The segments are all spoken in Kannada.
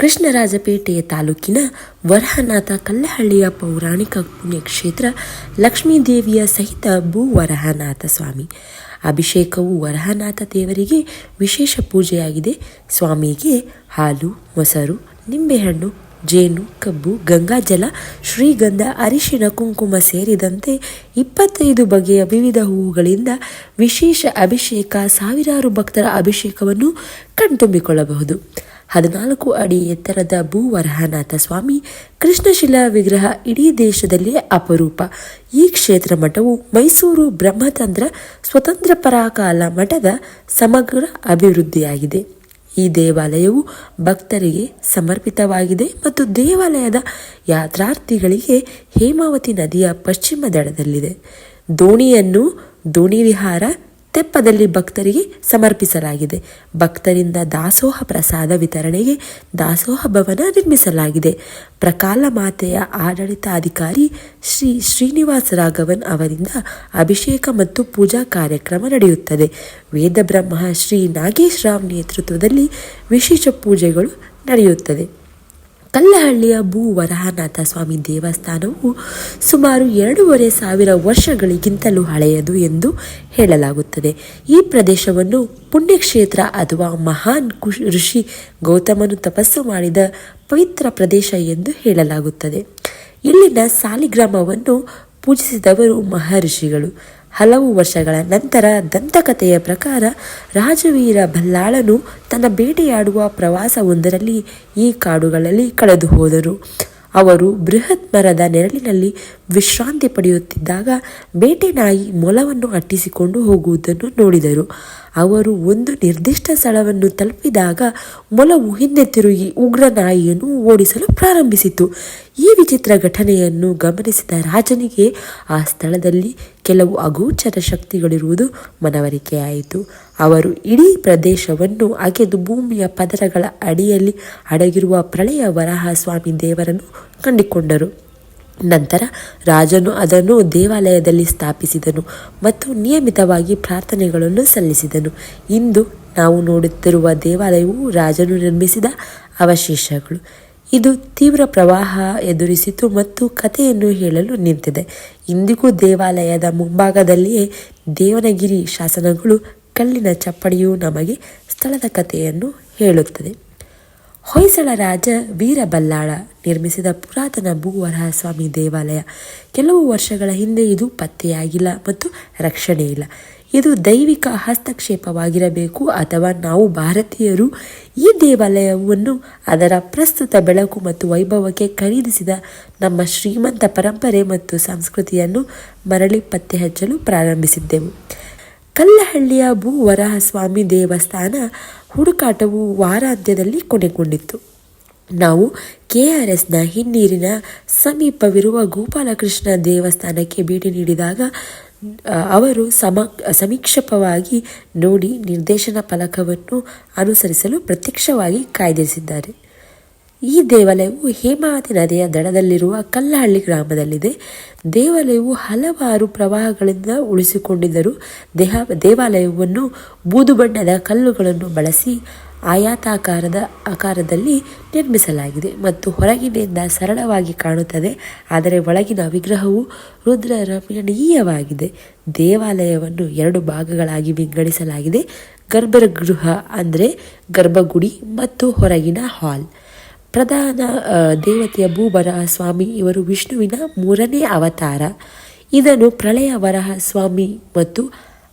ಕೃಷ್ಣರಾಜಪೇಟೆಯ ತಾಲೂಕಿನ ವರಹನಾಥ ಕಲ್ಲಹಳ್ಳಿಯ ಪೌರಾಣಿಕ ಪುಣ್ಯಕ್ಷೇತ್ರ ಲಕ್ಷ್ಮೀದೇವಿಯ ಸಹಿತ ಭೂ ವರಹನಾಥ ಸ್ವಾಮಿ. ಅಭಿಷೇಕವು ವರಹನಾಥ ದೇವರಿಗೆ ವಿಶೇಷ ಪೂಜೆಯಾಗಿದೆ. ಸ್ವಾಮಿಗೆ ಹಾಲು, ಮೊಸರು, ನಿಂಬೆಹಣ್ಣು, ಜೇನು, ಕಬ್ಬು ಗಂಗಾಜಲ ಶ್ರೀಗಂಧ, ಅರಿಶಿನ, ಕುಂಕುಮ ಸೇರಿದಂತೆ ಇಪ್ಪತ್ತೈದು ಬಗೆಯ ವಿವಿಧ ಹೂವುಗಳಿಂದ ವಿಶೇಷ ಅಭಿಷೇಕ, ಸಾವಿರಾರು ಭಕ್ತರ ಅಭಿಷೇಕವನ್ನು ಕಣ್ತುಂಬಿಕೊಳ್ಳಬಹುದು. ಹದಿನಾಲ್ಕು ಅಡಿ ಎತ್ತರದ ಭೂವರಹನಾಥ ಸ್ವಾಮಿ ಕೃಷ್ಣಶಿಲಾ ವಿಗ್ರಹ ಇಡೀ ದೇಶದಲ್ಲೇ ಅಪರೂಪ. ಈ ಕ್ಷೇತ್ರ ಮಠವು ಮೈಸೂರು ಬ್ರಹ್ಮತಂತ್ರ ಸ್ವತಂತ್ರ ಪರಾಕಾಲ ಮಠದ ಸಮಗ್ರ ಅಭಿವೃದ್ಧಿಯಾಗಿದೆ. ಈ ದೇವಾಲಯವು ಭಕ್ತರಿಗೆ ಸಮರ್ಪಿತವಾಗಿದೆ ಮತ್ತು ದೇವಾಲಯದ ಯಾತ್ರಾರ್ಥಿಗಳಿಗೆ ಹೇಮಾವತಿ ನದಿಯ ಪಶ್ಚಿಮ ದಡದಲ್ಲಿದೆ. ದೋಣಿಯನ್ನು ದೋಣಿ ವಿಹಾರ ತೆಪ್ಪದಲ್ಲಿ ಭಕ್ತರಿಗೆ ಸಮರ್ಪಿಸಲಾಗಿದೆ. ಭಕ್ತರಿಂದ ದಾಸೋಹ ಪ್ರಸಾದ ವಿತರಣೆಗೆ ದಾಸೋಹ ಭವನ ನಿರ್ಮಿಸಲಾಗಿದೆ. ಪ್ರಕಾಲ ಮಾತೆಯ ಆಡಳಿತಾಧಿಕಾರಿ ಶ್ರೀ ಶ್ರೀನಿವಾಸ ರಾಘವನ್ ಅವರಿಂದ ಅಭಿಷೇಕ ಮತ್ತು ಪೂಜಾ ಕಾರ್ಯಕ್ರಮ ನಡೆಯುತ್ತದೆ. ವೇದಬ್ರಹ್ಮ ಶ್ರೀ ನಾಗೇಶ್ ರಾವ್ ನೇತೃತ್ವದಲ್ಲಿ ವಿಶೇಷ ಪೂಜೆಗಳು ನಡೆಯುತ್ತದೆ ಕಲ್ಲಹಳ್ಳಿಯ ಭೂ ವರಹನಾಥ ಸ್ವಾಮಿ ದೇವಸ್ಥಾನವು ಸುಮಾರು ಎರಡೂವರೆ ಸಾವಿರ ವರ್ಷಗಳಿಗಿಂತಲೂ ಹಳೆಯದು ಎಂದು ಹೇಳಲಾಗುತ್ತದೆ. ಈ ಪ್ರದೇಶವನ್ನು ಪುಣ್ಯಕ್ಷೇತ್ರ ಅಥವಾ ಮಹಾನ್ ಋಷಿ ಗೌತಮನು ತಪಸ್ಸು ಮಾಡಿದ ಪವಿತ್ರ ಪ್ರದೇಶ ಎಂದು ಹೇಳಲಾಗುತ್ತದೆ. ಇಲ್ಲಿನ ಸಾಲಿಗ್ರಾಮವನ್ನು ಪೂಜಿಸಿದವರು ಮಹರ್ಷಿಗಳು. ಹಲವು ವರ್ಷಗಳ ನಂತರ ದಂತಕಥೆಯ ಪ್ರಕಾರ ರಾಜವೀರ ಬಲ್ಲಾಳನು ತನ್ನ ಬೇಟೆಯಾಡುವ ಪ್ರವಾಸವೊಂದರಲ್ಲಿ ಈ ಕಾಡುಗಳಲ್ಲಿ ಕಳೆದು ಹೋದರು. ಅವರು ಬೃಹತ್ ಮರದ ನೆರಳಿನಲ್ಲಿ ವಿಶ್ರಾಂತಿ ಪಡೆಯುತ್ತಿದ್ದಾಗ ಬೇಟೆ ನಾಯಿ ಮೊಲವನ್ನು ಅಟ್ಟಿಸಿಕೊಂಡು ಹೋಗುವುದನ್ನು ನೋಡಿದರು. ಅವರು ಒಂದು ನಿರ್ದಿಷ್ಟ ಸ್ಥಳವನ್ನು ತಲುಪಿದಾಗ ಮೊಲವು ಹಿಂದೆ ತಿರುಗಿ ಉಗ್ರ ನಾಯಿಯನ್ನು ಓಡಿಸಲು ಪ್ರಾರಂಭಿಸಿತು. ಈ ವಿಚಿತ್ರ ಘಟನೆಯನ್ನು ಗಮನಿಸಿದ ರಾಜನಿಗೆ ಆ ಸ್ಥಳದಲ್ಲಿ ಕೆಲವು ಅಗೋಚರ ಶಕ್ತಿಗಳಿರುವುದು ಮನವರಿಕೆಯಾಯಿತು. ಅವರು ಇಡೀ ಪ್ರದೇಶವನ್ನು ಅಗೆದು ಭೂಮಿಯ ಪದರಗಳ ಅಡಿಯಲ್ಲಿ ಅಡಗಿರುವ ಪ್ರಳಯ ವರಹ ಸ್ವಾಮಿ ದೇವರನ್ನು ಕಂಡುಕೊಂಡರು. ನಂತರ ರಾಜನು ಅದನ್ನು ದೇವಾಲಯದಲ್ಲಿ ಸ್ಥಾಪಿಸಿದನು ಮತ್ತು ನಿಯಮಿತವಾಗಿ ಪ್ರಾರ್ಥನೆಗಳನ್ನು ಸಲ್ಲಿಸಿದನು. ಇಂದು ನಾವು ನೋಡುತ್ತಿರುವ ದೇವಾಲಯವು ರಾಜನು ನಿರ್ಮಿಸಿದ ಅವಶೇಷಗಳು. ಇದು ತೀವ್ರ ಪ್ರವಾಹ ಎದುರಿಸಿತು ಮತ್ತು ಕಥೆಯನ್ನು ಹೇಳಲು ನಿಂತಿದೆ. ಇಂದಿಗೂ ದೇವಾಲಯದ ಮುಂಭಾಗದಲ್ಲಿಯೇ ದೇವನಗಿರಿ ಶಾಸನಗಳು, ಕಲ್ಲಿನ ಚಪ್ಪಡಿಯು ನಮಗೆ ಸ್ಥಳದ ಕಥೆಯನ್ನು ಹೇಳುತ್ತದೆ. ಹೊಯ್ಸಳ ರಾಜ ವೀರಬಲ್ಲಾಳ ನಿರ್ಮಿಸಿದ ಪುರಾತನ ಭೂವರಹ ಸ್ವಾಮಿ ದೇವಾಲಯ. ಕೆಲವು ವರ್ಷಗಳ ಹಿಂದೆ ಇದು ಪತ್ತೆಯಾಗಿಲ್ಲ ಮತ್ತು ರಕ್ಷಣೆ ಇಲ್ಲ. ಇದು ದೈವಿಕ ಹಸ್ತಕ್ಷೇಪವಾಗಿರಬೇಕು ಅಥವಾ ನಾವು ಭಾರತೀಯರು ಈ ದೇವಾಲಯವನ್ನು ಅದರ ಪ್ರಸ್ತುತ ಬೆಳಕು ಮತ್ತು ವೈಭವಕ್ಕೆ ಖರೀದಿಸಿದ ನಮ್ಮ ಶ್ರೀಮಂತ ಪರಂಪರೆ ಮತ್ತು ಸಂಸ್ಕೃತಿಯನ್ನು ಮರಳಿ ಪತ್ತೆ ಹಚ್ಚಲು ಪ್ರಾರಂಭಿಸಿದ್ದೆವು. ಕಲ್ಲಹಳ್ಳಿಯ ಭೂ ವರಹಸ್ವಾಮಿ ದೇವಸ್ಥಾನ ಹುಡುಕಾಟವು ವಾರಾಂತ್ಯದಲ್ಲಿ ಕೊನೆಗೊಂಡಿತ್ತು. ನಾವು ಕೆ ಆರ್ ಎಸ್ನ ಹಿನ್ನೀರಿನ ಸಮೀಪವಿರುವ ಗೋಪಾಲಕೃಷ್ಣ ದೇವಸ್ಥಾನಕ್ಕೆ ಭೇಟಿ ನೀಡಿದಾಗ ಅವರು ಸಮ ಸಮೀಕ್ಷಪವಾಗಿ ನೋಡಿ ನಿರ್ದೇಶನ ಫಲಕವನ್ನು ಅನುಸರಿಸಲು ಪ್ರತ್ಯಕ್ಷವಾಗಿ ಕಾಯ್ದಿರಿಸಿದ್ದಾರೆ. ಈ ದೇವಾಲಯವು ಹೇಮಾವತಿ ನದಿಯ ದಡದಲ್ಲಿರುವ ಕಲ್ಲಹಳ್ಳಿ ಗ್ರಾಮದಲ್ಲಿದೆ. ದೇವಾಲಯವು ಹಲವಾರು ಪ್ರವಾಹಗಳಿಂದ ಉಳಿಸಿಕೊಂಡಿದ್ದರೂ ದೇಹ, ದೇವಾಲಯವನ್ನು ಬೂದು ಬಣ್ಣದ ಕಲ್ಲುಗಳನ್ನು ಬಳಸಿ ಆಯಾತಾಕಾರದ ಆಕಾರದಲ್ಲಿ ನಿರ್ಮಿಸಲಾಗಿದೆ ಮತ್ತು ಹೊರಗಿನಿಂದ ಸರಳವಾಗಿ ಕಾಣುತ್ತದೆ. ಆದರೆ ಒಳಗಿನ ವಿಗ್ರಹವು ರುದ್ರ ರಮಣೀಯವಾಗಿದೆ ದೇವಾಲಯವನ್ನು ಎರಡು ಭಾಗಗಳಾಗಿ ವಿಂಗಡಿಸಲಾಗಿದೆ. ಗರ್ಭಗೃಹ ಅಂದರೆ ಗರ್ಭಗುಡಿ ಮತ್ತು ಹೊರಗಿನ ಹಾಲ್. ಪ್ರಧಾನ ದೇವತೆಯ ಭೂಬರ ಸ್ವಾಮಿ ಇವರು ವಿಷ್ಣುವಿನ ಮೂರನೇ ಅವತಾರ. ಇದನ್ನು ಪ್ರಳಯ ವರಹ ಸ್ವಾಮಿ ಮತ್ತು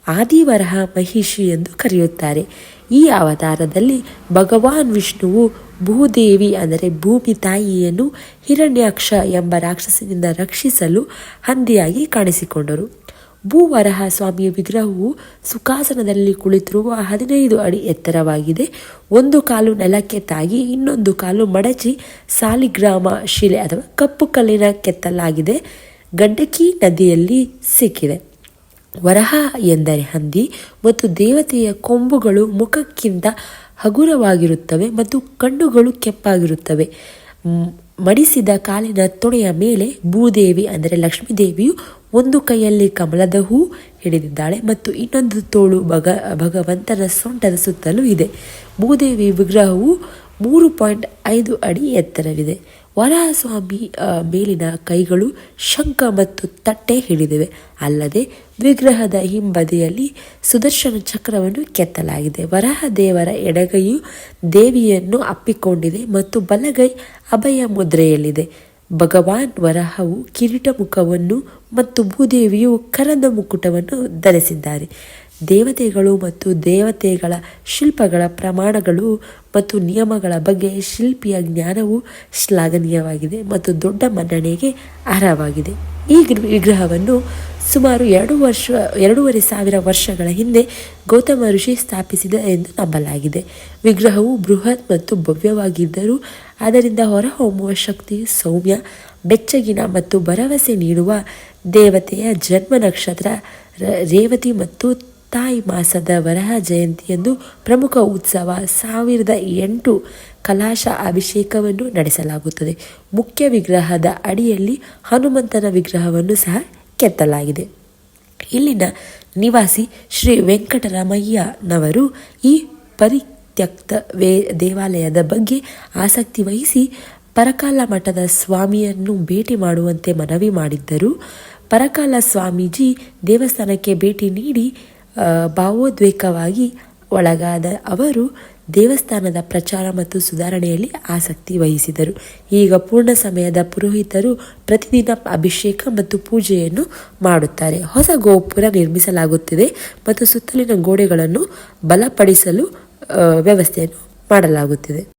ಆದಿವರಹ ಮಹಿಷಿ ಎಂದು ಕರೆಯುತ್ತಾರೆ. ಈ ಅವತಾರದಲ್ಲಿ ಭಗವಾನ್ ವಿಷ್ಣುವು ಭೂದೇವಿ ಅಂದರೆ ಭೂಮಿ ತಾಯಿಯನ್ನು ಹಿರಣ್ಯಾಕ್ಷ ಎಂಬ ರಾಕ್ಷಸನಿಂದ ರಕ್ಷಿಸಲು ಹಂದಿಯಾಗಿ ಕಾಣಿಸಿಕೊಂಡರು. ಭೂವರಹ ಸ್ವಾಮಿಯ ವಿಗ್ರಹವು ಸುಖಾಸನದಲ್ಲಿ ಕುಳಿತಿರುವ ಹದಿನೈದು ಅಡಿ ಎತ್ತರವಾಗಿದೆ. ಒಂದು ಕಾಲು ನೆಲಕ್ಕೆ ತಾಗಿ ಇನ್ನೊಂದು ಕಾಲು ಮಡಚಿ ಸಾಲಿಗ್ರಾಮ ಶಿಲೆ ಅಥವಾ ಕಪ್ಪು ಕಲ್ಲಿನ ಕೆತ್ತಲಾಗಿದೆ. ಗಂಡಕಿ ನದಿಯಲ್ಲಿ ಸಿಕ್ಕಿದೆ. ವರಹ ಎಂದರೆ ಹಂದಿ ಮತ್ತು ದೇವತೆಯ ಕೊಂಬುಗಳು ಮುಖಕ್ಕಿಂತ ಹಗುರವಾಗಿರುತ್ತವೆ ಮತ್ತು ಕಣ್ಣುಗಳು ಕೆಂಪಾಗಿರುತ್ತವೆ ಮಡಿಸಿದ ಕಾಲಿನ ತೊಡೆಯ ಮೇಲೆ ಭೂದೇವಿ ಅಂದರೆ ಲಕ್ಷ್ಮೀದೇವಿಯು ಒಂದು ಕೈಯಲ್ಲಿ ಕಮಲದ ಹೂ ಹಿಡಿದಿದ್ದಾಳೆ ಮತ್ತು ಇನ್ನೊಂದು ತೋಳು ಭಗ, ಭಗವಂತನ ಸೊಂಟದ ಸುತ್ತಲೂ ಇದೆ. ಭೂದೇವಿ ವಿಗ್ರಹವು ಮೂರು ಪಾಯಿಂಟ್ ಐದು ಅಡಿ ಎತ್ತರವಿದೆ. ವರಾಹಸ್ವಾಮಿ ಮೇಲಿನ ಕೈಗಳು ಶಂಖ ಮತ್ತು ತಟ್ಟೆ ಹಿಡಿದಿವೆ. ಅಲ್ಲದೆ ವಿಗ್ರಹದ ಹಿಂಬದಿಯಲ್ಲಿ ಸುದರ್ಶನ ಚಕ್ರವನ್ನು ಕೆತ್ತಲಾಗಿದೆ. ವರಹ ದೇವರ ಎಡಗೈಯು ದೇವಿಯನ್ನು ಅಪ್ಪಿಕೊಂಡಿದೆ ಮತ್ತು ಬಲಗೈ ಅಭಯ ಮುದ್ರೆಯಲ್ಲಿದೆ. ಭಗವಾನ್ ವರಹವು ಕಿರೀಟ ಮುಖವನ್ನು ಮತ್ತು ಭೂದೇವಿಯು ಕರದ ಮುಕುಟವನ್ನು ಧರಿಸಿದ್ದಾರೆ. ದೇವತೆಗಳು ಮತ್ತು ದೇವತೆಗಳ ಶಿಲ್ಪಗಳ ಪ್ರಮಾಣಗಳು ಮತ್ತು ನಿಯಮಗಳ ಬಗ್ಗೆ ಶಿಲ್ಪಿಯ ಜ್ಞಾನವು ಶ್ಲಾಘನೀಯವಾಗಿದೆ ಮತ್ತು ದೊಡ್ಡ ಮನ್ನಣೆಗೆ ಅರ್ಹವಾಗಿದೆ. ಈ ವಿಗ್ರಹವನ್ನು ಸುಮಾರು ಎರಡು ವರ್ಷ, ಎರಡೂವರೆ ಸಾವಿರ ವರ್ಷಗಳ ಹಿಂದೆ ಗೌತಮ ಋಷಿ ಸ್ಥಾಪಿಸಿದ ಎಂದು ನಂಬಲಾಗಿದೆ. ವಿಗ್ರಹವು ಬೃಹತ್ ಮತ್ತು ಭವ್ಯವಾಗಿದ್ದರೂ ಅದರಿಂದ ಹೊರಹೊಮ್ಮುವ ಶಕ್ತಿ ಸೌಮ್ಯ, ಬೆಚ್ಚಗಿನ ಮತ್ತು ಭರವಸೆ ನೀಡುವ ದೇವತೆಯ ಜನ್ಮ ನಕ್ಷತ್ರ ರೇವತಿ ಮತ್ತು ತಾಯಿ ಮಾಸದ ವರಹ ಜಯಂತಿಯಂದು ಪ್ರಮುಖ ಉತ್ಸವ ಸಾವಿರದ ಎಂಟು ಕಲಾಶ ಅಭಿಷೇಕವನ್ನು ನಡೆಸಲಾಗುತ್ತದೆ. ಮುಖ್ಯ ವಿಗ್ರಹದ ಅಡಿಯಲ್ಲಿ ಹನುಮಂತನ ವಿಗ್ರಹವನ್ನು ಸಹ ಕೆತ್ತಲಾಗಿದೆ. ಇಲ್ಲಿನ ನಿವಾಸಿ ಶ್ರೀ ವೆಂಕಟರಮಯ್ಯನವರು ಈ ಪರಿತ್ಯಕ್ತ ವೇ ದೇವಾಲಯದ ಬಗ್ಗೆ ಆಸಕ್ತಿ ವಹಿಸಿ ಪರಕಾಲ ಮಠದ ಸ್ವಾಮಿಯನ್ನು ಭೇಟಿ ಮಾಡುವಂತೆ ಮನವಿ ಮಾಡಿದ್ದರು. ಪರಕಾಲ ಸ್ವಾಮೀಜಿ ದೇವಸ್ಥಾನಕ್ಕೆ ಭೇಟಿ ನೀಡಿ ಭಾವೋದ್ವೇಗವಾಗಿ ಒಳಗಾದ ಅವರು ದೇವಸ್ಥಾನದ ಪ್ರಚಾರ ಮತ್ತು ಸುಧಾರಣೆಯಲ್ಲಿ ಆಸಕ್ತಿ ವಹಿಸಿದರು. ಈಗ ಪೂರ್ಣ ಸಮಯದ ಪುರೋಹಿತರು ಪ್ರತಿದಿನ ಅಭಿಷೇಕ ಮತ್ತು ಪೂಜೆಯನ್ನು ಮಾಡುತ್ತಾರೆ. ಹೊಸ ಗೋಪುರ ನಿರ್ಮಿಸಲಾಗುತ್ತಿದೆ ಮತ್ತು ಸುತ್ತಲಿನ ಗೋಡೆಗಳನ್ನು ಬಲಪಡಿಸಲು ವ್ಯವಸ್ಥೆಯನ್ನು ಮಾಡಲಾಗುತ್ತಿದೆ.